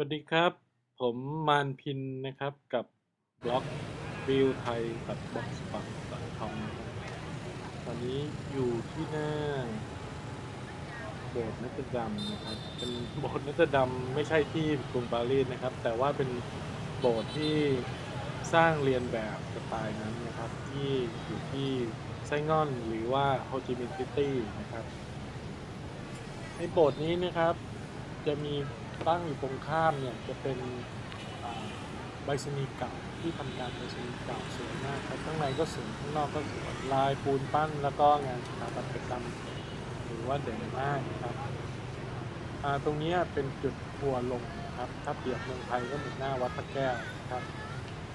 สวัสดีครับ ผมมานพินนะครับกับบล็อกวิวไทยตัดบ็อกซ์ปักตัดทอมตอนนี้อยู่ที่หน้าโบสถ์นัตดำนะครับเป็นโบสถ์นัตดำไม่ใช่ที่กรุงปารีสนะครับ แต่ว่าเป็นโบสถ์ที่สร้างเรียนแบบสไตล์นั้นนะครับ ที่อยู่ที่ไซง่อนหรือว่าโฮจิมินห์ซิตี้นะครับในโบสถ์นี้นะครับจะมี ตั้งอยู่ตรงข้ามเนี่ยจะเป็นใบสนีเก่าที่ทำการใบสนีเก่าสวยมากครับข้างในก็สวยข้างนอกก็สวยลายปูนปั้นแล้วก็งานสถาปัตยกรรมหรือว่าเด่นมากนะครับตรงนี้เป็นจุดทัวร์ลงนะครับถ้าเปรียบเมืองไทยก็เหมือนหน้าวัดพระแก้วครับ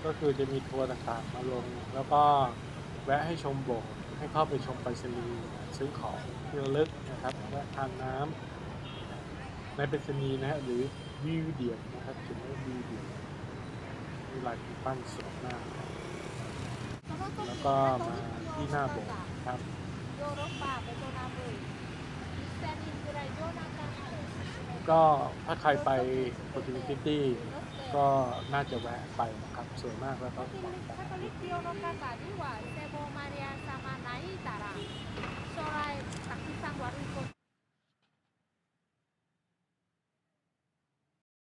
ก็คือจะมีทัวร์ต่างๆมาลง แล้วก็แวะให้ชมโบสถ์ให้เข้าไปชมไปรษณีย์ซื้อของที่ระลึกนะครับและทานน้ำ ในเป็นชนีนะฮะหรือวิวเดียมนะครับถึงยนว่วิวเดียมมีลายขีดปั้นสวยมากแล้วก็มาที่หน้าโบสถ์ครับก็ถ้าใครไปโปรตุเกสตี้ก็น่าจะแวะไปนะครับสวยมากแล้วก็